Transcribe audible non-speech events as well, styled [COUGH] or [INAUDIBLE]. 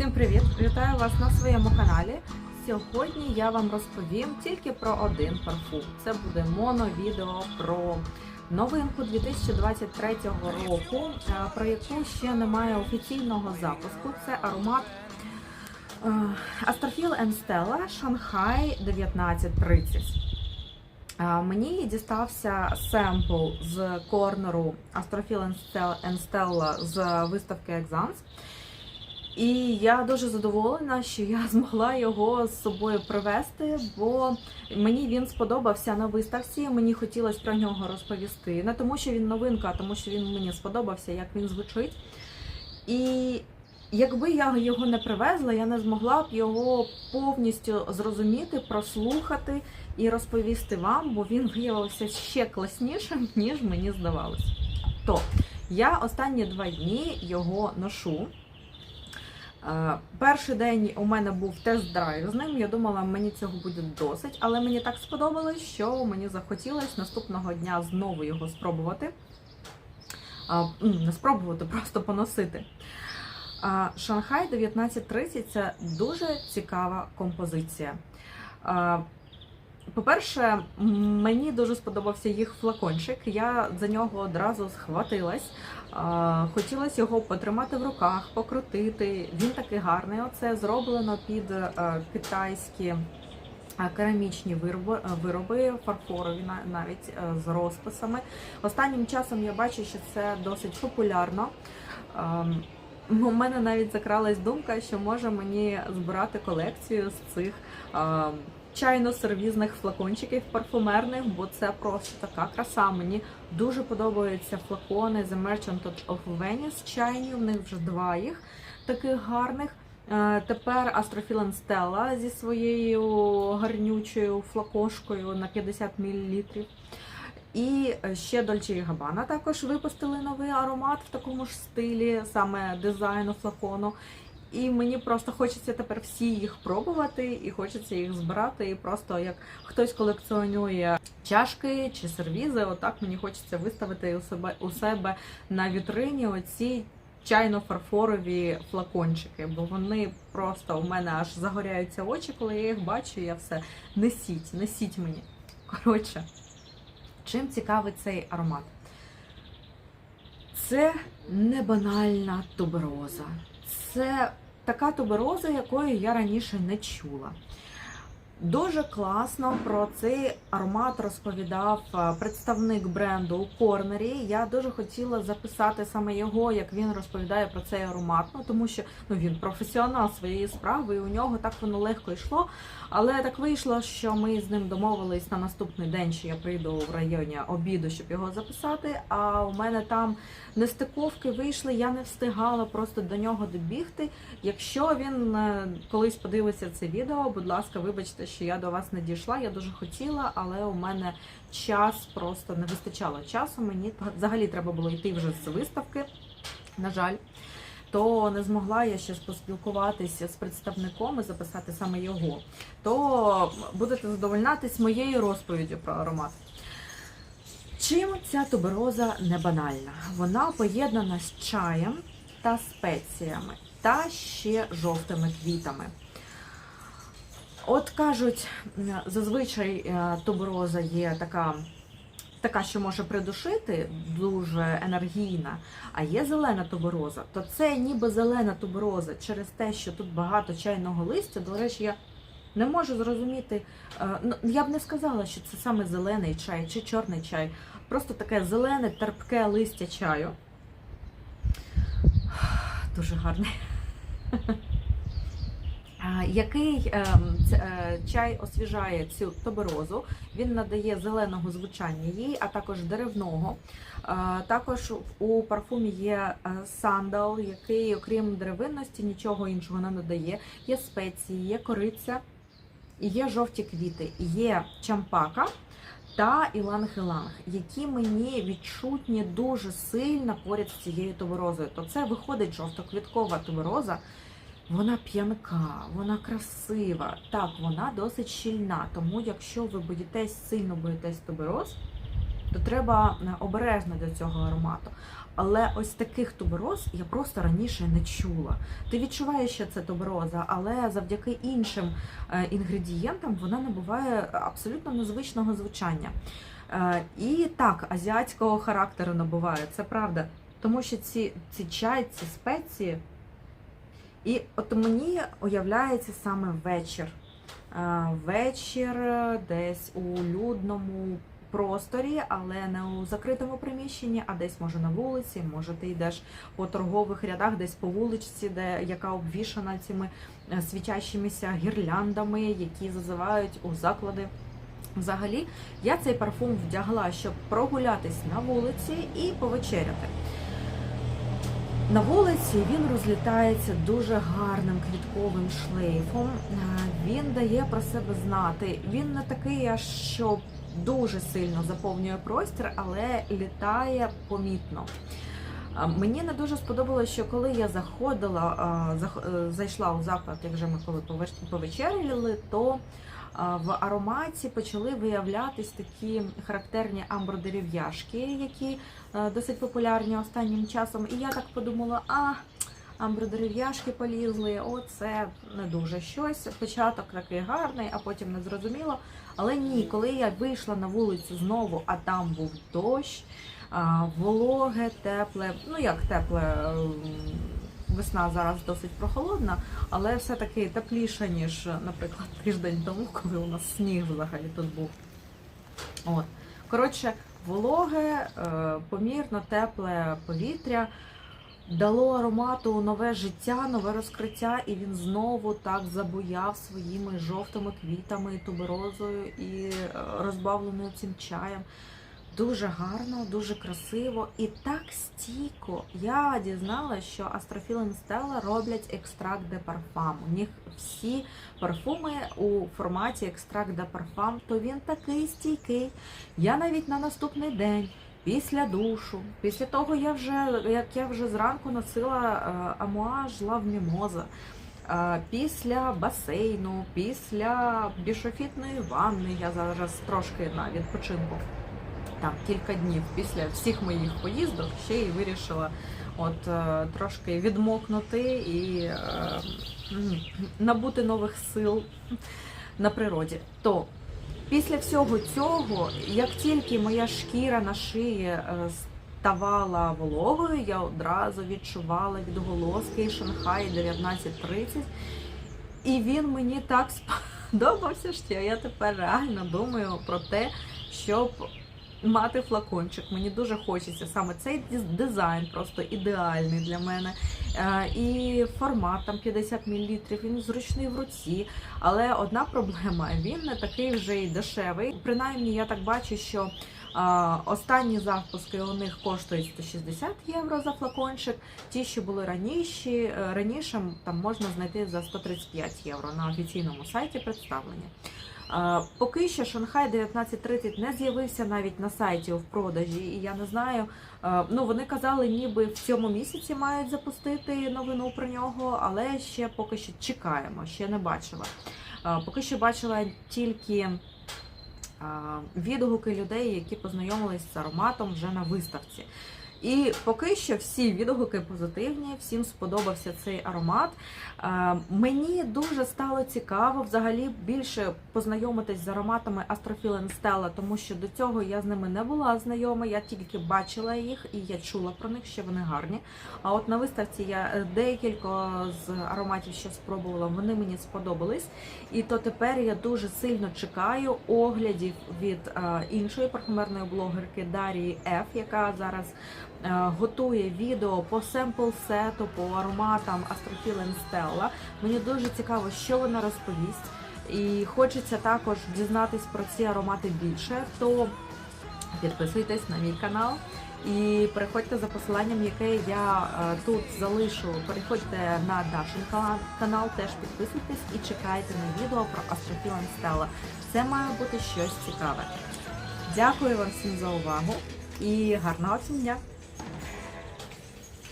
Всім привіт! Вітаю вас на своєму каналі. Сьогодні я вам розповім тільки про один парфум. Це буде моновідео про новинку 2023 року, е, про яку ще немає офіційного запуску. Це аромат е, Astrophil Stella Shanghai 1930. Е, Мені дістався семпл з корнеру Astrophil Stella з виставки Exans. І я дуже задоволена, що я [LAUGHS] змогла його з собою привезти, бо мені він сподобався на виставці. Мені хотілося про нього розповісти. Не тому, що він новинка, а тому що він мені сподобався, як він звучить. І якби я його не привезла, я не змогла б його повністю зрозуміти, прослухати і розповісти вам, бо він виявився ще класнішим, ніж мені здавалося. То я останні два дні його ношу. Е, Перший день у мене був тест-драйв з ним. Я думала, мені цього буде досить, але мені так сподобалось, що мені захотілося наступного дня знову його спробувати. Не спробувати, просто поносити. Шанхай 1930 це дуже цікава композиція. По-перше, мені дуже сподобався їх флакончик. Я за нього одразу схватилась. Хотілося його потримати в руках, покрутити. Він такий гарний. Оце зроблено під е, китайські е, керамічні вироби, е, вироби фарфорові навіть з розписами. Останнім часом я бачу, що це досить популярно. У мене навіть закралась думка, що може мені збирати колекцію з цих чайно-сервізних флакончиків парфумерних, бо це просто така краса. Мені дуже подобаються флакони The Merchant of Venice чайні. В них вже два їх таких гарних. Е, Тепер Astrophil Stella зі своєю гарнючою флакошкою на 50 мл. І ще Dolce Gabbana також випустили новий аромат в такому ж стилі, саме дизайну флакону. І мені просто хочеться тепер всі їх пробувати, і хочеться їх збирати. І просто як хтось колекціонує чашки чи сервізи, отак мені хочеться виставити у себе у себе на вітрині оці чайно-фарфорові флакончики, бо вони просто у мене аж загоряються очі, коли я їх бачу. Я все несіть, несіть мені. Коротше, чим цікавий цей аромат? Це не банальна тубероза. Це така тубероза, якої я раніше не чула. Дуже класно про цей аромат розповідав е, представник бренду у Корнері. Я дуже хотіла записати саме його, як він розповідає про цей аромат. Ну тому що ну він професіонал своєї справи, і у нього так воно легко йшло. Але так вийшло, що ми з ним домовились на наступний день, що я прийду в районі обіду, щоб його записати. А у мене там нестиковки вийшли, я не встигала просто до нього добігти. Якщо він е, колись подивиться це відео, будь ласка, вибачте, що я до вас не дійшла. Я дуже хотіла, але у мене час просто не вистачало часу. Мені взагалі треба було йти вже з виставки. На жаль. То не змогла я ще поспілкуватися з представником і записати саме його. То будете задовольнатись моєю розповіддю про аромат. Чим ця тубероза не банальна? Вона поєднана з чаєм та спеціями, та ще жовтими квітами. От кажуть, зазвичай е, тубероза є така, така, що може придушити, дуже енергійна, а є зелена тубероза, то це ніби зелена тубероза через те, що тут багато чайного листя. До речі, я не можу зрозуміти, е, ну, я б не сказала, що це саме зелений чай чи чорний чай. Просто таке зелене, терпке листя чаю. Дуже гарний. [LAUGHS] Який е, ц- е, чай освіжає цю тоберозу, він надає зеленого звучання їй, а також деревного. Е, Також у парфумі є е, сандал, який, окрім деревинності, нічого іншого не надає. Є спеції, є кориця, є жовті квіти, є чампака та іланг-іланг, які мені відчутні дуже сильно поряд з цією туберозою. То це виходить жовтоквіткова тубероза. Вона п'янка, вона красива. Так, вона досить щільна. Тому, якщо ви боїтесь, сильно боїтесь тубероз, то треба е, обережно до цього аромату. Але ось таких тубероз я просто раніше не чула. Ти відчуваєш, що це тубероза, але завдяки іншим е, інгредієнтам вона набуває абсолютно незвичного звучання. Е, І так, азіатського характеру набуває, це правда. Тому що ці, ці чай, ці спеції. І от мені уявляється саме вечір. Е, Вечір десь у людному просторі, але не у закритому приміщенні, а десь може на вулиці, може ти йдеш по торгових рядах, десь по вуличці, де яка обвішана цими е, світящимися гірляндами, які зазивають у заклади. Взагалі, я цей парфум вдягла, щоб прогулятись на вулиці і повечеряти. На вулиці він розлітається дуже гарним квітковим шлейфом. Е, Він дає про себе знати. Він не такий, що дуже сильно заповнює простір, але літає помітно. Мені не дуже сподобалося, що коли я заходила, е, зайшла у заклад, як вже ми коли повечеряли, то в ароматі почали виявлятись такі характерні амбродерев'яшки, які е, досить популярні останнім часом. І я так подумала, а амбродерев'яшки полізли, оце не дуже щось. Початок такий гарний, а потім не зрозуміло. Але ні, коли я вийшла на вулицю знову, а там був дощ, вологе, тепле, ну як тепле. Весна зараз досить прохолодна, але все-таки тепліша, ніж, наприклад, тиждень тому, коли у нас сніг взагалі тут був. От. Коротше, вологе, е, помірно тепле повітря дало аромату нове життя, нове розкриття, і він знову так забуяв своїми жовтими квітами, туберозою і е, розбавленою цим чаєм. Дуже гарно, дуже красиво і так стійко. Я дізналася, що і Stella роблять екстракт де парфам. У них всі парфуми у форматі екстракт де парфам, то він такий стійкий. Я навіть на наступний день, після душу, після того, я вже, як я вже зранку носила е, амуаж лав мімоза. е, Після басейну, після бішофітної ванни, я зараз трошки на відпочинку там кілька днів після всіх моїх поїздок ще й вирішила от е, трошки відмокнути і е, набути нових сил на природі. То після всього цього, як тільки моя шкіра на шиї е, ставала вологою, я одразу відчувала відголоски Шанхай 1930. І він мені так сподобався, що я тепер реально думаю про те, щоб мати флакончик. Мені дуже хочеться саме цей дизайн, просто ідеальний для мене. Е, І формат там 50 мл, він зручний в руці. Але одна проблема: він не такий вже й дешевий. Принаймні, я так бачу, що. Останні запуски у них коштують 160 євро за флакончик. Ті, що були раніше, е, раніше там можна знайти за 135 євро на офіційному сайті представлення. Поки що Шанхай 1930 не з'явився навіть на сайті в продажі, і я не знаю. Ну вони казали, ніби в цьому місяці мають запустити новину про нього, але ще поки що чекаємо, ще не бачила. Поки що бачила тільки відгуки людей, які познайомились з ароматом вже на виставці. І поки що всі відгуки позитивні, всім сподобався цей аромат. Е, Мені дуже стало цікаво взагалі більше познайомитись з ароматами Astrophil Stella, тому що до цього я з ними не була знайома, я тільки бачила їх і я чула про них, що вони гарні. А от на виставці я е, декілька з ароматів, що спробувала, вони мені сподобались. І то тепер я дуже сильно чекаю оглядів від е, іншої парфумерної блогерки Дарії Ф, яка зараз готує відео по семпл сету, по ароматам and Stella. Мені дуже цікаво, що вона розповість. І хочеться також дізнатись про ці аромати більше. То підписуйтесь на мій канал. І переходьте за посиланням, яке я е, тут залишу. Переходьте на Дашин канал, теж підписуйтесь і чекайте на відео про and Stella. Це має бути щось цікаве. Дякую вам всім за увагу і гарного всім дня!